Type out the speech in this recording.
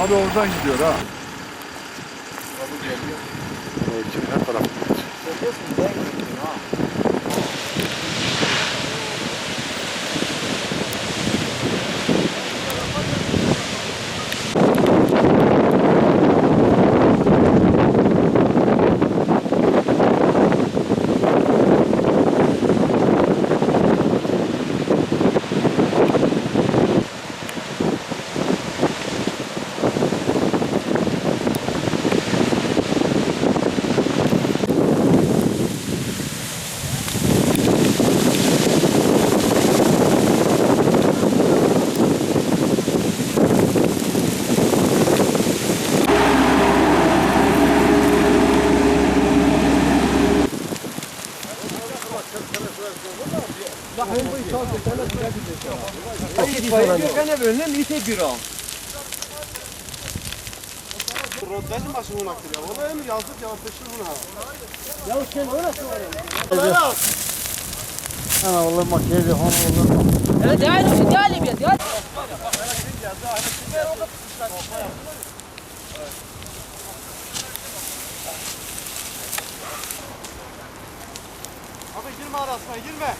Abi oradan gidiyor ha. Her taraf. Benim başımın aklı ya. Oraya mı yazdık ya? Peşin buna. Ana oğlum bak telefon oğlum. Evet, değerli, değerli bir değerli. Abi girme arasına girme.